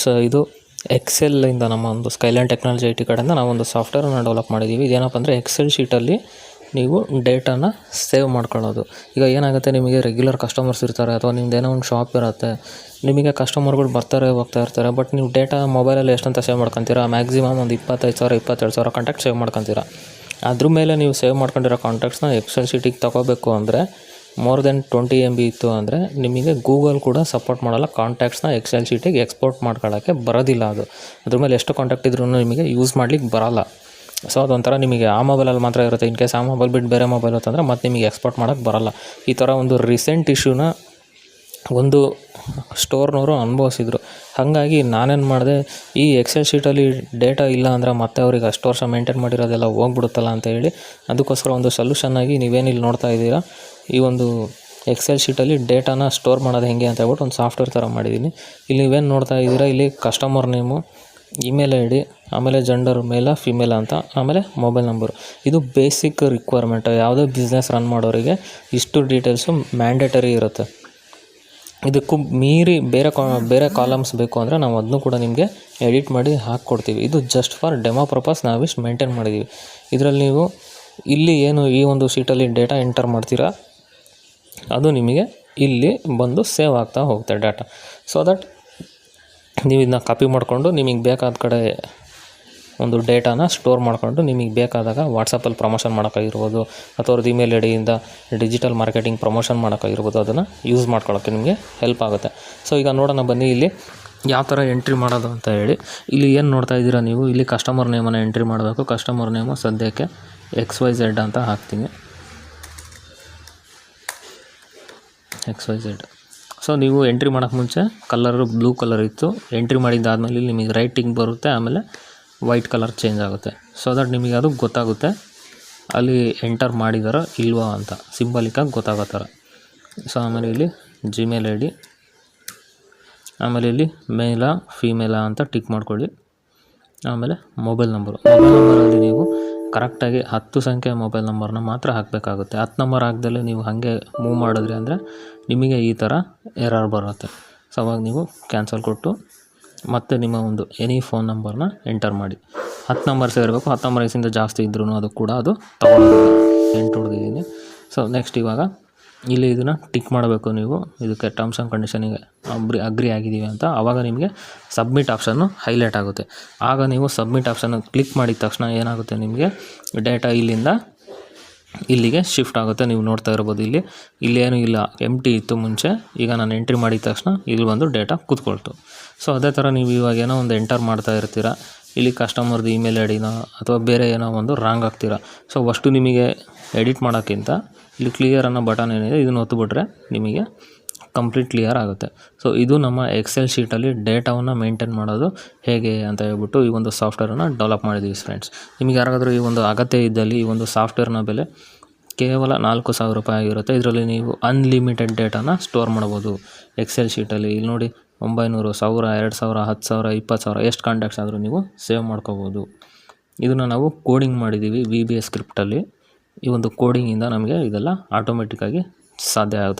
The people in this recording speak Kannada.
ಫ್ರೆಂಡ್ಸ್, ಇದು ಎಕ್ಸೆಲ್ಲಿಂದ ನಮ್ಮ ಒಂದು ಸ್ಕೈಲೈನ್ ಟೆಕ್ನಾಲಜಿ ಐ ಟಿ ಕಡೆಯಿಂದ ನಾವೊಂದು ಸಾಫ್ಟ್ವೇರನ್ನು ಡೆವಲಪ್ ಮಾಡಿದ್ದೀವಿ ಇದೇನಪ್ಪ ಅಂದರೆ ಎಕ್ಸೆಲ್ ಶೀಟಲ್ಲಿ ನೀವು ಡೇಟಾನ ಸೇವ್ ಮಾಡ್ಕೊಳ್ಳೋದು. ಈಗ ಏನಾಗುತ್ತೆ, ನಿಮಗೆ ರೆಗ್ಯುಲರ್ ಕಸ್ಟಮರ್ಸ್ ಇರ್ತಾರೆ, ಅಥವಾ ನಿಮ್ದು ಏನೋ ಒಂದು ಶಾಪ್ ಇರುತ್ತೆ, ನಿಮಗೆ ಕಸ್ಟಮರ್ಗಳು ಬರ್ತಾರೆ, ಹೋಗ್ತಾ ಇರ್ತಾರೆ ಬಟ್ ನೀವು ಡೇಟಾ ಮೊಬೈಲಲ್ಲಿ ಎಷ್ಟಂತ ಸೇವ್ ಮಾಡ್ಕೊತೀರಾ? ಮ್ಯಾಕ್ಸಿಮಮ್ ಒಂದು ಇಪ್ಪತ್ತೈದು ಸಾವಿರ, ಇಪ್ಪತ್ತೆರಡು ಸಾವಿರ ಕಾಂಟ್ಯಾಕ್ಟ್ ಸೇವ್ ಮಾಡ್ಕೊತೀರಾ? ಅದ್ರ ಮೇಲೆ ನೀವು ಸೇವ್ ಮಾಡ್ಕೊಂಡಿರೋ ಕಾಂಟ್ಯಾಕ್ಟ್ಸ್ನ ಎಕ್ಸೆಲ್ ಶೀಟಿಗೆ ತೊಗೋಬೇಕು ಅಂದರೆ more than twenty M B ಇತ್ತು ಅಂದರೆ ನಿಮಗೆ ಗೂಗಲ್ ಕೂಡ ಸಪೋರ್ಟ್ ಮಾಡಲ್ಲ. ಕಾಂಟ್ಯಾಕ್ಟ್ಸ್ನ ಎಕ್ಸೆಲ್ ಶೀಟಿಗೆ ಎಕ್ಸ್ಪೋರ್ಟ್ ಮಾಡ್ಕೊಳ್ಳೋಕ್ಕೆ ಬರೋದಿಲ್ಲ ಅದು. ಅದ್ರ ಮೇಲೆ ಎಷ್ಟು ಕಾಂಟ್ಯಾಕ್ಟ್ ಇದ್ರೂ ನಿಮಗೆ ಯೂಸ್ ಮಾಡ್ಲಿಕ್ಕೆ ಬರಲ್ಲ. ಸೊ ಅದೊಂಥರ ನಿಮಗೆ ಆ ಮೊಬೈಲಲ್ಲಿ ಮಾತ್ರ ಇರುತ್ತೆ. ಇನ್ ಕೇಸ್ ಆ ಮೊಬೈಲ್ ಬಿಟ್ಟು ಬೇರೆ ಮೊಬೈಲ್ ಅಂತಂದರೆ ಮತ್ತೆ ನಿಮಗೆ ಎಕ್ಸ್ಪೋರ್ಟ್ ಮಾಡೋಕ್ಕೆ ಬರಲ್ಲ. ಈ ಥರ ಒಂದು ರೀಸೆಂಟ್ ಇಶ್ಯೂನ ಒಂದು ಸ್ಟೋರ್ನವರು ಅನುಭವಿಸಿದ್ರು. ಹಾಗಾಗಿ ನಾನೇನು ಮಾಡಿದೆ, ಈ ಎಕ್ಸೆಲ್ ಶೀಟಲ್ಲಿ ಡೇಟಾ ಇಲ್ಲ ಅಂದರೆ ಮತ್ತೆ ಅವ್ರಿಗೆ ಅಷ್ಟು ವರ್ಷ ಮೇಂಟೈನ್ ಮಾಡಿರೋದೆಲ್ಲ ಹೋಗ್ಬಿಡುತ್ತಲ್ಲ ಅಂತ ಹೇಳಿ, ಅದಕ್ಕೋಸ್ಕರ ಒಂದು ಸೊಲ್ಯೂಷನ್ ಆಗಿ ನೀವೇನಿಲ್ಲಿ ನೋಡ್ತಾ ಇದ್ದೀರಾ? ಈ ಒಂದು ಎಕ್ಸೆಲ್ ಶೀಟಲ್ಲಿ ಡೇಟಾನ ಸ್ಟೋರ್ ಮಾಡೋದು ಹೇಗೆ ಅಂತ ಹೇಳ್ಬಿಟ್ಟು ಒಂದು ಸಾಫ್ಟ್ವೇರ್ ಥರ ಮಾಡಿದ್ದೀನಿ. ಇಲ್ಲಿ ನೀವೇನು ನೋಡ್ತಾ ಇದ್ದೀರಾ? ಇಲ್ಲಿ customer name email I D ಆಮೇಲೆ ಜೆಂಡರ್ ಮೇಲ ಫಿಮೇಲ್ ಅಂತ, ಆಮೇಲೆ ಮೊಬೈಲ್ ನಂಬರು ಇದು ಬೇಸಿಕ್ ರಿಕ್ವೈರ್ಮೆಂಟ್ ಯಾವುದೇ ಬಿಸ್ನೆಸ್ ರನ್ ಮಾಡೋರಿಗೆ ಇಷ್ಟು ಡೀಟೇಲ್ಸು ಮ್ಯಾಂಡೇಟರಿ ಇರುತ್ತೆ. ಇದಕ್ಕೂ ಮೀರಿ ಬೇರೆ ಕಾ, ಬೇರೆ ಕಾಲಮ್ಸ್ ಬೇಕು ಅಂದರೆ ನಾವು ಅದನ್ನು ಕೂಡ ನಿಮಗೆ ಎಡಿಟ್ ಮಾಡಿ ಹಾಕ್ಕೊಡ್ತೀವಿ. ಇದು ಜಸ್ಟ್ ಫಾರ್ ಡೆಮೋ ಪರ್ಪಸ್ ನಾವಿಷ್ಟು ಮೇಂಟೈನ್ ಮಾಡಿದ್ದೀವಿ ಇದರಲ್ಲಿ ನೀವು ಇಲ್ಲಿ ಏನು ಈ ಒಂದು ಶೀಟಲ್ಲಿ ಡೇಟಾ ಎಂಟರ್ ಮಾಡ್ತೀರಾ? ಅದು ನಿಮಗೆ ಇಲ್ಲಿ ಬಂದು ಸೇವ್ ಆಗ್ತಾ ಹೋಗುತ್ತೆ ಡಾಟಾ. ಸೊ ದಟ್ ನೀವು ಇದನ್ನ ಕಾಪಿ ಮಾಡಿಕೊಂಡು ನಿಮಗೆ ಬೇಕಾದ ಕಡೆ ಒಂದು ಡೇಟಾನ ಸ್ಟೋರ್ ಮಾಡಿಕೊಂಡು ನಿಮಗೆ ಬೇಕಾದಾಗ ವಾಟ್ಸಪ್ಪಲ್ಲಿ ಪ್ರಮೋಷನ್ ಮಾಡೋಕ್ಕಾಗಿರ್ಬೋದು, ಅಥವಾ ಅವ್ರದ್ದು ಇಮೇಲ್ ಐ ಡಿಯಿಂದ ಡಿಜಿಟಲ್ ಮಾರ್ಕೆಟಿಂಗ್ ಪ್ರಮೋಷನ್ ಮಾಡೋಕ್ಕಾಗಿರ್ಬೋದು, ಅದನ್ನು ಯೂಸ್ ಮಾಡ್ಕೊಳ್ಳೋಕ್ಕೆ ನಿಮಗೆ ಹೆಲ್ಪ್ ಆಗುತ್ತೆ. ಸೊ ಈಗ ನೋಡೋಣ ಬನ್ನಿ ಇಲ್ಲಿ ಯಾವ ಥರ ಎಂಟ್ರಿ ಮಾಡೋದು ಅಂತ ಹೇಳಿ. ಇಲ್ಲಿ ಏನು ನೋಡ್ತಾ ಇದ್ದೀರಾ ನೀವು? ಇಲ್ಲಿ ಕಸ್ಟಮರ್ ನೇಮನ್ನು ಎಂಟ್ರಿ ಮಾಡಬೇಕು. ಕಸ್ಟಮರ್ ನೇಮು ಸದ್ಯಕ್ಕೆ ಎಕ್ಸ್ ವೈ ಝೆಡ್ ಅಂತ ಹಾಕ್ತೀನಿ. ಎಕ್ಸ್ ವೈ ಝೆಡ್ ಸೊ ನೀವು ಎಂಟ್ರಿ ಮಾಡೋಕ್ಕೆ ಮುಂಚೆ ಕಲರು ಬ್ಲೂ ಕಲರ್ ಇತ್ತು. ಎಂಟ್ರಿ ಮಾಡಿದ್ದಾದಮೇಲೆ ಇಲ್ಲಿ ನಿಮಗೆ ರೈಟಿಂಗ್ ಬರುತ್ತೆ, ಆಮೇಲೆ ವೈಟ್ ಕಲರ್ ಚೇಂಜ್ ಆಗುತ್ತೆ. ಸೊ ದಟ್ ನಿಮಗೆ ಅದು ಗೊತ್ತಾಗುತ್ತೆ. ಅಲ್ಲಿ ಎಂಟರ್ ಮಾಡಿದಾರೋ ಇಲ್ವಾ ಅಂತ. ಸಿಂಬಲಿಕಾಗಿ ಗೊತ್ತಾಗೋ ಥರ ಸೊ ಆಮೇಲೆ ಇಲ್ಲಿ ಜಿಮೇಲ್ ಐ ಡಿ ಆಮೇಲೆ ಇಲ್ಲಿ ಮೇಲ ಫೀಮೇಲಾ ಅಂತ ಟಿಕ್ ಮಾಡ್ಕೊಳ್ಳಿ. ಆಮೇಲೆ ಮೊಬೈಲ್ ನಂಬರು ಮೊಬೈಲ್ ನಂಬರಲ್ಲಿ ನೀವು ಕರೆಕ್ಟಾಗಿ ಹತ್ತು ಸಂಖ್ಯೆ ಮೊಬೈಲ್ ನಂಬರ್ನ ಮಾತ್ರ ಹಾಕಬೇಕಾಗುತ್ತೆ. ಹತ್ತು ನಂಬರ್ ಹಾಕ್ದಲ್ಲಿ ನೀವು ಹಾಗೆ ಮೂವ್ ಮಾಡಿದ್ರಿ ಅಂದರೆ ನಿಮಗೆ ಈ ಥರ ಎರರ್ ಬರುತ್ತೆ. ಸೊ ಅವಾಗ ನೀವು ಕ್ಯಾನ್ಸಲ್ ಕೊಟ್ಟು ಮತ್ತೆ ನಿಮ್ಮ ಒಂದು ಎನಿ ಫೋನ್ ನಂಬರ್ನ ಎಂಟರ್ ಮಾಡಿ. ಹತ್ತು ನಂಬರ್ ಸೇರಬೇಕು. ಹತ್ತು ನಂಬರ್ ವಯಸ್ಸಿಂದ ಜಾಸ್ತಿ ಇದ್ರೂ ಅದು ಕೂಡ ಅದು ತಗೊಳ್ಳೋದಿಲ್ಲ. ಎಂಟು ಹೊಡೆದಿದ್ದೀನಿ ಸೊ ನೆಕ್ಸ್ಟ್ ಇವಾಗ ಇಲ್ಲಿ ಇದನ್ನು ಟಿಕ್ ಮಾಡಬೇಕು ನೀವು. ಇದಕ್ಕೆ ಟರ್ಮ್ಸ್ ಆ್ಯಂಡ್ ಕಂಡೀಷನಿಗೆ ಅಗ್ರಿ ಅಗ್ರಿ ಆಗಿದ್ದೀವಿ ಅಂತ. ಆವಾಗ ನಿಮಗೆ ಸಬ್ಮಿಟ್ ಆಪ್ಷನ್ನು ಹೈಲೈಟ್ ಆಗುತ್ತೆ. ಆಗ ನೀವು ಸಬ್ಮಿಟ್ ಆಪ್ಷನ್ ಕ್ಲಿಕ್ ಮಾಡಿದ ತಕ್ಷಣ ಏನಾಗುತ್ತೆ ನಿಮಗೆ? ಡೇಟಾ ಇಲ್ಲಿಂದ ಇಲ್ಲಿಗೆ ಶಿಫ್ಟ್ ಆಗುತ್ತೆ. ನೀವು ನೋಡ್ತಾ ಇರ್ಬೋದು ಇಲ್ಲಿ. ಇಲ್ಲೇನು ಇಲ್ಲ. ಎಂ ಟಿ ಇತ್ತು ಮುಂಚೆ. ಈಗ ನಾನು ಎಂಟ್ರಿ ಮಾಡಿದ ತಕ್ಷಣ ಇಲ್ಲಿ ಬಂದು ಡೇಟಾ ಕೂತ್ಕೊಳ್ತು. ಸೊ ಅದೇ ಥರ ನೀವು ಇವಾಗ ಏನೋ ಒಂದು ಎಂಟರ್ ಮಾಡ್ತಾ ಇರ್ತೀರ. ಇಲ್ಲಿ ಕಸ್ಟಮರ್ದು ಇಮೇಲ್ ಐ ಡಿನ ಅಥವಾ ಬೇರೆ ಏನೋ ಒಂದು ರಾಂಗ್ ಆಗ್ತೀರಾ. ಸೊ ಅಷ್ಟು ನಿಮಗೆ ಎಡಿಟ್ ಮಾಡೋಕ್ಕಿಂತ ಇಲ್ಲಿ ಕ್ಲಿಯರ್ ಅನ್ನೋ ಬಟನ್ ಏನಿದೆ, ಇದನ್ನು ಒತ್ತುಬಿಟ್ರೆ ನಿಮಗೆ ಕಂಪ್ಲೀಟ್ ಕ್ಲಿಯರ್ ಆಗುತ್ತೆ. ಸೊ ಇದು ನಮ್ಮ ಎಕ್ಸೆಲ್ ಶೀಟಲ್ಲಿ ಡೇಟಾವನ್ನು ಮೇಂಟೈನ್ ಮಾಡೋದು ಹೇಗೆ ಅಂತ ಹೇಳ್ಬಿಟ್ಟು ಈ ಒಂದು ಸಾಫ್ಟ್ವೇರನ್ನು ಡೆವಲಪ್ ಮಾಡಿದ್ದೀವಿ ಫ್ರೆಂಡ್ಸ್ ನಿಮಗೆ ಯಾರಾದರೂ ಈ ಒಂದು ಅಗತ್ಯ ಇದ್ದಲ್ಲಿ ಈ ಒಂದು ಸಾಫ್ಟ್ವೇರ್ನ ಬೆಲೆ ಕೇವಲ ನಾಲ್ಕು ಸಾವಿರ ರೂಪಾಯಿ ಆಗಿರುತ್ತೆ. ಇದರಲ್ಲಿ ನೀವು ಅನ್ಲಿಮಿಟೆಡ್ ಡೇಟಾನ ಸ್ಟೋರ್ ಮಾಡ್ಬೋದು ಎಕ್ಸೆಲ್ ಶೀಟಲ್ಲಿ ಇಲ್ಲಿ ನೋಡಿ ಒಂಬೈನೂರು ಸಾವಿರ, ಎರಡು ಸಾವಿರ, ಹತ್ತು ಸಾವಿರ, ಇಪ್ಪತ್ತು ಸಾವಿರ ಎಷ್ಟು ಕಾಂಟ್ಯಾಕ್ಟ್ಸ್ ಆದರೂ ನೀವು ಸೇವ್ ಮಾಡ್ಕೋಬೋದು. ಇದನ್ನು ನಾವು ಕೋಡಿಂಗ್ ಮಾಡಿದ್ದೀವಿ ವಿ ಬಿ ಎಸ್ ಸ್ಕ್ರಿಪ್ಟಲ್ಲಿ ಈ ಒಂದು ಕೋಡಿಂಗಿಂದ ನಮಗೆ ಇದೆಲ್ಲ ಆಟೋಮೆಟಿಕ್ಕಾಗಿ ಸಾಧ್ಯ ಆಗುತ್ತೆ.